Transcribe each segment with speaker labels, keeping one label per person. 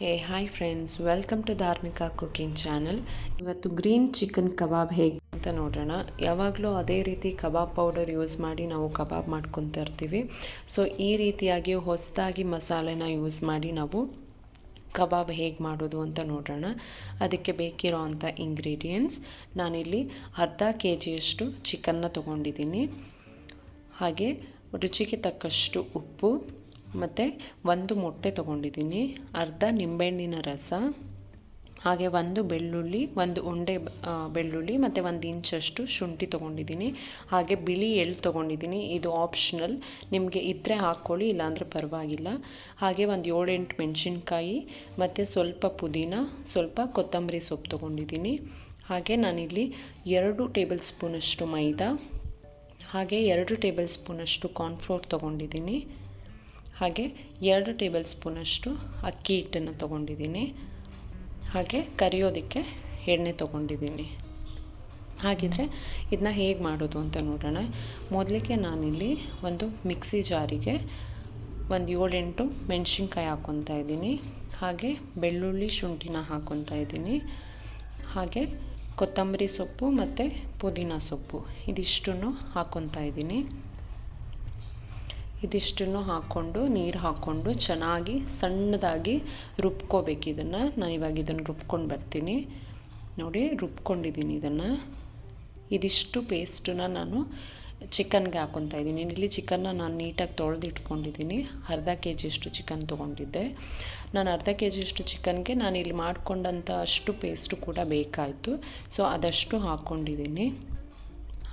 Speaker 1: Hey hi friends welcome to Dharmika cooking channel ಇವತ್ತು green chicken kebab ಹೇಗೆ ಅಂತ ನೋಡೋಣ. ಯಾವಾಗಲೂ ಅದೇ ರೀತಿ ಕಬಾಬ್ ಪೌಡರ್ ಯೂಸ್ ಮಾಡಿ ನಾವು ಕಬಾಬ್ ಮಾಡ್ಕೊತಾ ಇರ್ತೀವಿ. ಸೊ ಈ ರೀತಿಯಾಗಿ ಹೊಸದಾಗಿ ಮಸಾಲೆನ ಯೂಸ್ ಮಾಡಿ ನಾವು ಕಬಾಬ್ ಹೇಗೆ ಮಾಡೋದು ಅಂತ ನೋಡೋಣ. ಅದಕ್ಕೆ ಬೇಕಿರೋ ಅಂಥ ಇಂಗ್ರೀಡಿಯೆಂಟ್ಸ್ ನಾನಿಲ್ಲಿ ಅರ್ಧ ಕೆ ಜಿಯಷ್ಟು ಚಿಕನ್ನ ತೊಗೊಂಡಿದ್ದೀನಿ. ಹಾಗೆ ರುಚಿಗೆ ತಕ್ಕಷ್ಟು ಉಪ್ಪು ಮತ್ತು ಒಂದು ಮೊಟ್ಟೆ ತೊಗೊಂಡಿದ್ದೀನಿ, ಅರ್ಧ ನಿಂಬೆಹಣ್ಣಿನ ರಸ, ಹಾಗೆ ಒಂದು ಬೆಳ್ಳುಳ್ಳಿ, ಒಂದು ಉಂಡೆ ಬೆಳ್ಳುಳ್ಳಿ ಮತ್ತು ಒಂದು ಇಂಚಷ್ಟು ಶುಂಠಿ ತೊಗೊಂಡಿದ್ದೀನಿ. ಹಾಗೆ ಬಿಳಿ ಎಳ್ಳು ತೊಗೊಂಡಿದ್ದೀನಿ, ಇದು ಆಪ್ಷನಲ್ ನಿಮಗೆ ಇದ್ದರೆ ಹಾಕ್ಕೊಳ್ಳಿ, ಇಲ್ಲಾಂದರೆ ಪರವಾಗಿಲ್ಲ. ಹಾಗೆ ಒಂದು ಏಳೆಂಟು ಮೆಣಸಿನ್ಕಾಯಿ, ಮತ್ತು ಸ್ವಲ್ಪ ಪುದೀನ, ಸ್ವಲ್ಪ ಕೊತ್ತಂಬರಿ ಸೊಪ್ಪು ತೊಗೊಂಡಿದ್ದೀನಿ. ಹಾಗೆ ನಾನಿಲ್ಲಿ ಎರಡು ಟೇಬಲ್ ಸ್ಪೂನಷ್ಟು ಮೈದಾ, ಹಾಗೆ ಎರಡು ಟೇಬಲ್ ಸ್ಪೂನಷ್ಟು ಕಾರ್ನ್ಫ್ಲೋರ್ ತೊಗೊಂಡಿದ್ದೀನಿ. ಹಾಗೆ ಎರಡು ಟೇಬಲ್ ಸ್ಪೂನಷ್ಟು ಅಕ್ಕಿ ಹಿಟ್ಟನ್ನು ತೊಗೊಂಡಿದ್ದೀನಿ. ಹಾಗೆ ಕರಿಯೋದಕ್ಕೆ ಎಣ್ಣೆ ತೊಗೊಂಡಿದ್ದೀನಿ. ಹಾಗಿದ್ರೆ ಇದನ್ನ ಹೇಗೆ ಮಾಡೋದು ಅಂತ ನೋಡೋಣ. ಮೊದಲಿಗೆ ನಾನಿಲ್ಲಿ ಒಂದು ಮಿಕ್ಸಿ ಜಾರಿಗೆ ಒಂದು ಏಳೆಂಟು ಮೆಣಸಿನ್ಕಾಯಿ ಹಾಕ್ಕೊತಾ ಇದ್ದೀನಿ. ಹಾಗೆ ಬೆಳ್ಳುಳ್ಳಿ ಶುಂಠಿನ ಹಾಕ್ಕೊತಾ ಇದ್ದೀನಿ. ಹಾಗೆ ಕೊತ್ತಂಬರಿ ಸೊಪ್ಪು ಮತ್ತು ಪುದೀನ ಸೊಪ್ಪು ಇದಿಷ್ಟನ್ನು ಹಾಕ್ಕೊತಾ ಇದ್ದೀನಿ. ಇದಿಷ್ಟನ್ನು ಹಾಕ್ಕೊಂಡು, ನೀರು ಹಾಕ್ಕೊಂಡು ಚೆನ್ನಾಗಿ ಸಣ್ಣದಾಗಿ ರುಬ್ಕೋಬೇಕು ಇದನ್ನು. ನಾನು ಇವಾಗ ಇದನ್ನು ರುಬ್ಕೊಂಡು ಬರ್ತೀನಿ. ನೋಡಿ ರುಬ್ಕೊಂಡಿದ್ದೀನಿ ಇದನ್ನು. ಇದಿಷ್ಟು ಪೇಸ್ಟನ್ನ ನಾನು ಚಿಕನ್ಗೆ ಹಾಕ್ಕೊತಾ ಇದ್ದೀನಿ. ಇಲ್ಲಿ ಚಿಕನ್ನ ನಾನು ನೀಟಾಗಿ ತೊಳೆದಿಟ್ಕೊಂಡಿದ್ದೀನಿ ಅರ್ಧ ಕೆ ಜಿಯಷ್ಟು ಚಿಕನ್ ತೊಗೊಂಡಿದ್ದೆ. ನಾನು ಅರ್ಧ ಕೆ ಜಿಯಷ್ಟು ಚಿಕನ್ಗೆ ನಾನು ಇಲ್ಲಿ ಮಾಡ್ಕೊಂಡಂಥ ಅಷ್ಟು ಪೇಸ್ಟು ಕೂಡ ಬೇಕಾಯಿತು. ಸೊ ಅದಷ್ಟು ಹಾಕ್ಕೊಂಡಿದ್ದೀನಿ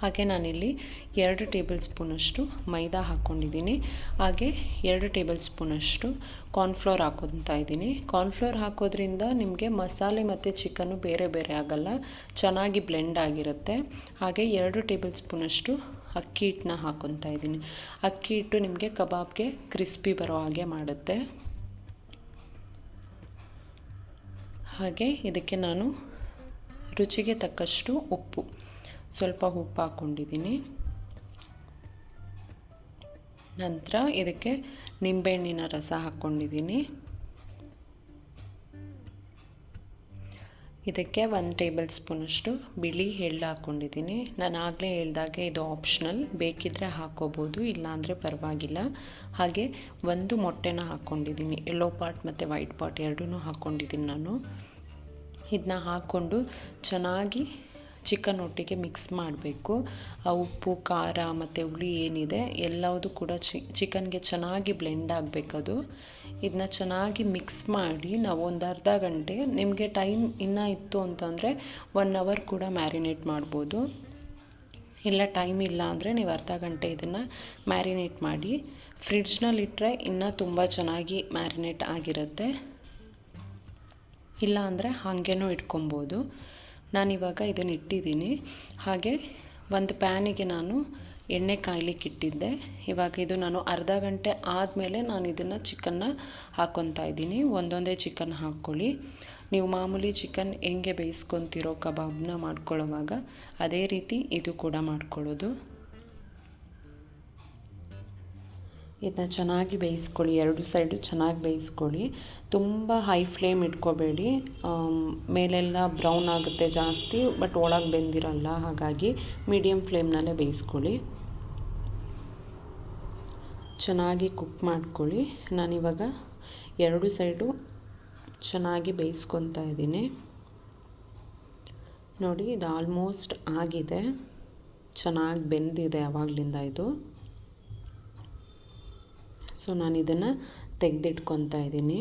Speaker 1: ಹಾಗೆ ನಾನಿಲ್ಲಿ ಎರಡು ಟೇಬಲ್ ಸ್ಪೂನಷ್ಟು ಮೈದಾ ಹಾಕ್ಕೊಂಡಿದ್ದೀನಿ. ಹಾಗೆ ಎರಡು ಟೇಬಲ್ ಸ್ಪೂನಷ್ಟು ಕಾರ್ನ್ಫ್ಲೋರ್ ಹಾಕೊತಾ ಇದ್ದೀನಿ. ಕಾರ್ನ್ಫ್ಲೋರ್ ಹಾಕೋದ್ರಿಂದ ನಿಮಗೆ ಮಸಾಲೆ ಮತ್ತು ಚಿಕನ್ನು ಬೇರೆ ಬೇರೆ ಆಗೋಲ್ಲ. ಚೆನ್ನಾಗಿ ಬ್ಲೆಂಡ್ ಆಗಿರುತ್ತೆ. ಹಾಗೆ ಎರಡು ಟೇಬಲ್ ಸ್ಪೂನಷ್ಟು ಅಕ್ಕಿ ಹಿಟ್ಟನ್ನ ಹಾಕೊತಾ ಇದ್ದೀನಿ. ಅಕ್ಕಿ ಹಿಟ್ಟು ನಿಮಗೆ ಕಬಾಬ್ಗೆ ಕ್ರಿಸ್ಪಿ ಬರೋ ಹಾಗೆ ಮಾಡುತ್ತೆ. ಹಾಗೆ ಇದಕ್ಕೆ ನಾನು ರುಚಿಗೆ ತಕ್ಕಷ್ಟು ಉಪ್ಪು. ಸ್ವಲ್ಪ ಉಪ್ಪು ಹಾಕ್ಕೊಂಡಿದ್ದೀನಿ. ನಂತರ ಇದಕ್ಕೆ ನಿಂಬೆಹಣ್ಣಿನ ರಸ ಹಾಕ್ಕೊಂಡಿದ್ದೀನಿ. ಇದಕ್ಕೆ ಒಂದು ಟೇಬಲ್ ಸ್ಪೂನಷ್ಟು ಬಿಳಿ ಎಳ್ಳು ಹಾಕ್ಕೊಂಡಿದ್ದೀನಿ. ನಾನು ಆಗಲೇ ಹೇಳ್ದಾಗೆ ಇದು ಆಪ್ಷನಲ್. ಬೇಕಿದ್ದರೆ ಹಾಕ್ಕೋಬೋದು ಇಲ್ಲಾಂದರೆ ಪರವಾಗಿಲ್ಲ. ಹಾಗೆ ಒಂದು ಮೊಟ್ಟೆನ ಹಾಕ್ಕೊಂಡಿದ್ದೀನಿ. ಎಲ್ಲೋ ಪಾರ್ಟ್ ಮತ್ತು ವೈಟ್ ಪಾರ್ಟ್ ಎರಡೂ ಹಾಕ್ಕೊಂಡಿದ್ದೀನಿ ನಾನು. ಇದನ್ನ ಹಾಕ್ಕೊಂಡು ಚೆನ್ನಾಗಿ ಚಿಕನ್ ಒಟ್ಟಿಗೆ ಮಿಕ್ಸ್ ಮಾಡಬೇಕು. ಆ ಉಪ್ಪು, ಖಾರ ಮತ್ತು ಹುಳಿ ಏನಿದೆ ಎಲ್ಲವುದು ಕೂಡ ಚಿ, ಚಿಕನ್ಗೆ ಚೆನ್ನಾಗಿ ಬ್ಲೆಂಡ್ ಆಗಬೇಕದು. ಇದನ್ನ ಚೆನ್ನಾಗಿ ಮಿಕ್ಸ್ ಮಾಡಿ ನಾವು ಒಂದು ಅರ್ಧ ಗಂಟೆ, ನಿಮಗೆ ಟೈಮ್ ಇನ್ನೂ ಇತ್ತು ಅಂತಂದರೆ ಒನ್ ಅವರ್ ಕೂಡ ಮ್ಯಾರಿನೇಟ್ ಮಾಡ್ಬೋದು. ಇಲ್ಲ ಟೈಮ್ ಇಲ್ಲ ಅಂದರೆ ನೀವು ಅರ್ಧ ಗಂಟೆ ಇದನ್ನು ಮ್ಯಾರಿನೇಟ್ ಮಾಡಿ ಫ್ರಿಡ್ಜ್ನಲ್ಲಿಟ್ಟರೆ ಇನ್ನೂ ತುಂಬ ಚೆನ್ನಾಗಿ ಮ್ಯಾರಿನೇಟ್ ಆಗಿರುತ್ತೆ. ಇಲ್ಲ ಅಂದರೆ ಹಾಗೇನೂ ಇಟ್ಕೊಬೋದು. ನಾನಿವಾಗ ಇದನ್ನು ಇಟ್ಟಿದ್ದೀನಿ. ಹಾಗೆ ಒಂದು ಪ್ಯಾನಿಗೆ ನಾನು ಎಣ್ಣೆ ಕಾಯ್ಲಿಕ್ಕೆ ಇಟ್ಟಿದ್ದೆ. ಇವಾಗ ಇದು ನಾನು ಅರ್ಧ ಗಂಟೆ ಆದಮೇಲೆ ನಾನು ಇದನ್ನು ಚಿಕನ್ನ ಹಾಕ್ಕೊತಾ ಇದ್ದೀನಿ. ಒಂದೊಂದೇ ಚಿಕನ್ ಹಾಕ್ಕೊಳ್ಳಿ. ನೀವು ಮಾಮೂಲಿ ಚಿಕನ್ ಹೆಂಗೆ ಬೇಯಿಸ್ಕೊತಿರೋ ಕಬಾಬ್ನ ಮಾಡ್ಕೊಳ್ಳೋವಾಗ ಅದೇ ರೀತಿ ಇದು ಕೂಡ ಮಾಡ್ಕೊಳ್ಳೋದು. ಇದನ್ನ ಚೆನ್ನಾಗಿ ಬೇಯಿಸ್ಕೊಳ್ಳಿ, ಎರಡು ಸೈಡು ಚೆನ್ನಾಗಿ ಬೇಯಿಸ್ಕೊಳ್ಳಿ. ತುಂಬ ಹೈ ಫ್ಲೇಮ್ ಇಟ್ಕೋಬೇಡಿ. ಮೇಲೆಲ್ಲ ಬ್ರೌನ್ ಆಗುತ್ತೆ ಜಾಸ್ತಿ ಬಟ್ ಒಳಗೆ ಬೆಂದಿರಲ್ಲ, ಹಾಗಾಗಿ ಮೀಡಿಯಮ್ ಫ್ಲೇಮ್ನಲ್ಲೇ ಬೇಯಿಸ್ಕೊಳ್ಳಿ. ಚೆನ್ನಾಗಿ ಕುಕ್ ಮಾಡ್ಕೊಳ್ಳಿ. ನಾನಿವಾಗ ಎರಡು ಸೈಡು ಚೆನ್ನಾಗಿ ಬೇಯಿಸ್ಕೊತಾ ಇದ್ದೀನಿ. ನೋಡಿ, ಇದು ಆಲ್ಮೋಸ್ಟ್ ಆಗಿದೆ. ಚೆನ್ನಾಗಿ ಬೆಂದಿದೆ ಆವಾಗಲಿಂದ ಇದು. ಸೊ ನಾನು ಇದನ್ನು ತೆಗೆದಿಟ್ಕೊತಾ ಇದ್ದೀನಿ.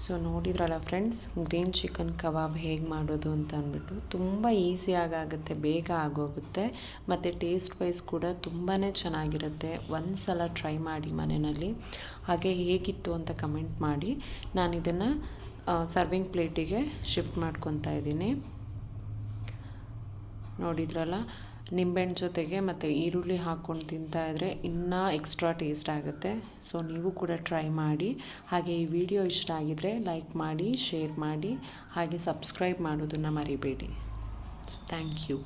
Speaker 1: ಸೊ ನೋಡಿದ್ರಲ್ಲ ಫ್ರೆಂಡ್ಸ್, ಗ್ರೀನ್ ಚಿಕನ್ ಕಬಾಬ್ ಹೇಗೆ ಮಾಡೋದು ಅಂತ ಅಂದ್ಬಿಟ್ಟು ತುಂಬ ಈಸಿಯಾಗಿ ಆಗುತ್ತೆ ಬೇಗ ಆಗೋಗುತ್ತೆ, ಮತ್ತು ಟೇಸ್ಟ್ ವೈಸ್ ಕೂಡ ತುಂಬಾ ಚೆನ್ನಾಗಿರುತ್ತೆ. ಒಂದು ಸಲ ಟ್ರೈ ಮಾಡಿ ಮನೆಯಲ್ಲಿ. ಹಾಗೆ ಹೇಗಿತ್ತು ಅಂತ ಕಮೆಂಟ್ ಮಾಡಿ. ನಾನು ಇದನ್ನು ಸರ್ವಿಂಗ್ ಪ್ಲೇಟಿಗೆ ಶಿಫ್ಟ್ ಮಾಡ್ಕೊತಾ ಇದ್ದೀನಿ. ನೋಡಿದ್ರಲ್ಲ? ನಿಂಬೆಹಣ್ಣು ಜೊತೆಗೆ ಮತ್ತು ಈರುಳ್ಳಿ ಹಾಕ್ಕೊಂಡು ತಿಂತಾಯಿದ್ರೆ ಇನ್ನೂ ಎಕ್ಸ್ಟ್ರಾ ಟೇಸ್ಟ್ ಆಗುತ್ತೆ. ಸೊ ನೀವು ಕೂಡ ಟ್ರೈ ಮಾಡಿ. ಹಾಗೆ ಈ ವಿಡಿಯೋ ಇಷ್ಟ ಆಗಿದರೆ ಲೈಕ್ ಮಾಡಿ ಶೇರ್ ಮಾಡಿ, ಹಾಗೆ ಸಬ್ಸ್ಕ್ರೈಬ್ ಮಾಡೋದನ್ನು ಮರಿಬೇಡಿ. Thank you